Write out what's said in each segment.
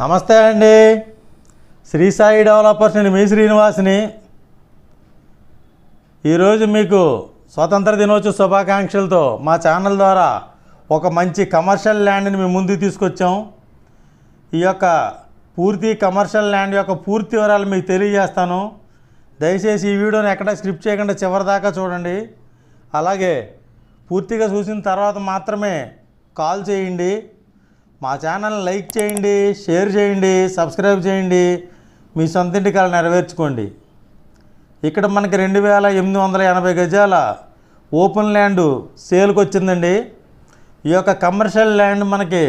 నమస్తే అండి. శ్రీ సాయి డెవలపర్స్ నేను మీ శ్రీనివాస్ని. ఈరోజు మీకు స్వతంత్ర దినోత్సవ శుభాకాంక్షలతో మా ఛానల్ ద్వారా ఒక మంచి కమర్షియల్ ల్యాండ్ని మేము ముందుకు తీసుకొచ్చాం. ఈ యొక్క పూర్తి కమర్షియల్ ల్యాండ్ యొక్క పూర్తి వివరాలు మీకు తెలియజేస్తాను. దయచేసి ఈ వీడియోని ఎక్కడ స్క్రిప్ట్ చేయకుండా చివరి దాకా చూడండి. అలాగే పూర్తిగా చూసిన తర్వాత మాత్రమే కాల్ చేయండి. మా ఛానల్ లైక్ చేయండి షేర్ చేయండి సబ్స్క్రైబ్ చేయండి. మీ సొంత ఇంటి కళ నెరవేర్చుకోండి. ఇక్కడ మనకి రెండు వేల ఎనిమిది వందల ఎనభై గజాల ఓపెన్ ల్యాండ్ సేల్కి వచ్చిందండి ఈ యొక్క కమర్షియల్ ల్యాండ్ మనకి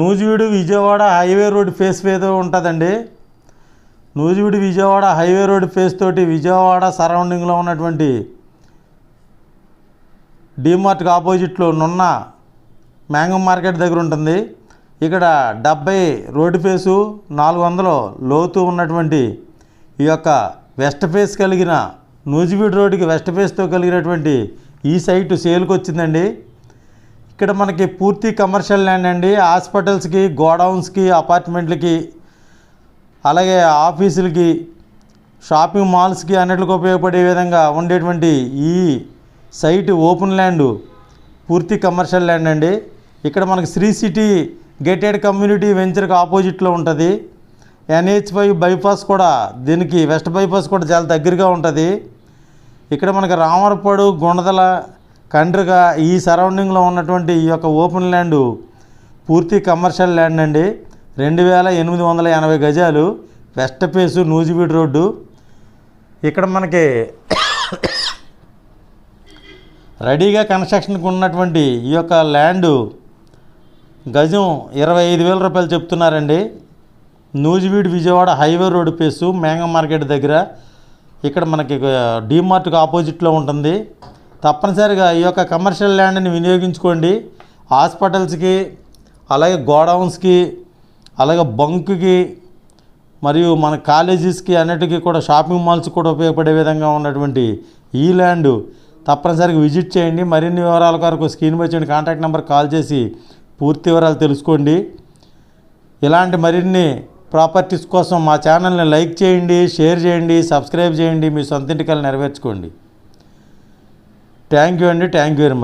Nuzvid Vijayawada highway road face మీద ఉంటుందండి. Nuzvid Vijayawada highway road face తోటి విజయవాడ సరౌండింగ్లో ఉన్నటువంటి డిమార్ట్కి ఆపోజిట్లో నున్న మ్యాంగో మార్కెట్ దగ్గర ఉంటుంది. ఇక్కడ డెబ్బై రోడ్డు ఫేసు నాలుగు వందలు లోతు ఉన్నటువంటి ఈ యొక్క వెస్ట్ ఫేస్ కలిగిన నూజివీడు రోడ్డుకి వెస్ట్ ఫేస్తో కలిగినటువంటి ఈ సైటు సేల్కి వచ్చిందండి. ఇక్కడ మనకి పూర్తి కమర్షియల్ ల్యాండ్ అండి. హాస్పిటల్స్కి గోడౌన్స్కి అపార్ట్మెంట్లకి అలాగే ఆఫీసులకి షాపింగ్ మాల్స్కి అన్నిటికి ఉపయోగపడే విధంగా ఉండేటువంటి ఈ సైట్ ఓపెన్ ల్యాండ్ పూర్తి కమర్షియల్ ల్యాండ్ అండి. ఇక్కడ మనకి శ్రీ సిటీ గేటెడ్ కమ్యూనిటీ వెంచర్కి ఆపోజిట్లో ఉంటుంది. ఎన్హెచ్ ఫైవ్ బైపాస్ కూడా దీనికి వెస్ట్ బైపాస్ కూడా చాలా దగ్గరగా ఉంటుంది. ఇక్కడ మనకి రామరపాడు గుణదల కండ్రిక ఈ సరౌండింగ్లో ఉన్నటువంటి ఈ యొక్క ఓపెన్ ల్యాండ్ పూర్తి కమర్షియల్ ల్యాండ్ అండి. రెండు వేల ఎనిమిది వందల ఎనభై గజాలు వెస్ట్ పేసు నూజిబీడ్ రోడ్డు. ఇక్కడ మనకి రెడీగా కన్స్ట్రక్షన్కి ఉన్నటువంటి ఈ యొక్క ల్యాండు గజం ఇరవై ఐదు వేల రూపాయలు చెప్తున్నారండి. Nuzvid Vijayawada highway road face Megha market దగ్గర. ఇక్కడ మనకి డీమార్ట్కి ఆపోజిట్లో ఉంటుంది. తప్పనిసరిగా ఈ యొక్క కమర్షియల్ ల్యాండ్ని వినియోగించుకోండి. హాస్పిటల్స్కి అలాగే గోడౌన్స్కి అలాగే బంక్కి మరియు మన కాలేజెస్కి అన్నిటికీ కూడా షాపింగ్ మాల్స్ కూడా ఉపయోగపడే విధంగా ఉన్నటువంటి ఈ ల్యాండ్ తప్పనిసరిగా విజిట్ చేయండి. మరిన్ని వివరాల కొరకు స్క్రీన్ పై కాంటాక్ట్ నెంబర్ కాల్ చేసి పూర్తి వివరాలు తెలుసుకోండి. ఇలాంటి మరిన్ని ప్రాపర్టీస్ కోసం మా ఛానల్ని లైక్ చేయండి షేర్ చేయండి సబ్స్క్రైబ్ చేయండి మీ సొంత ఇంటికలు నెరవేర్చుకోండి. థ్యాంక్ యూ అండి. Thank you very much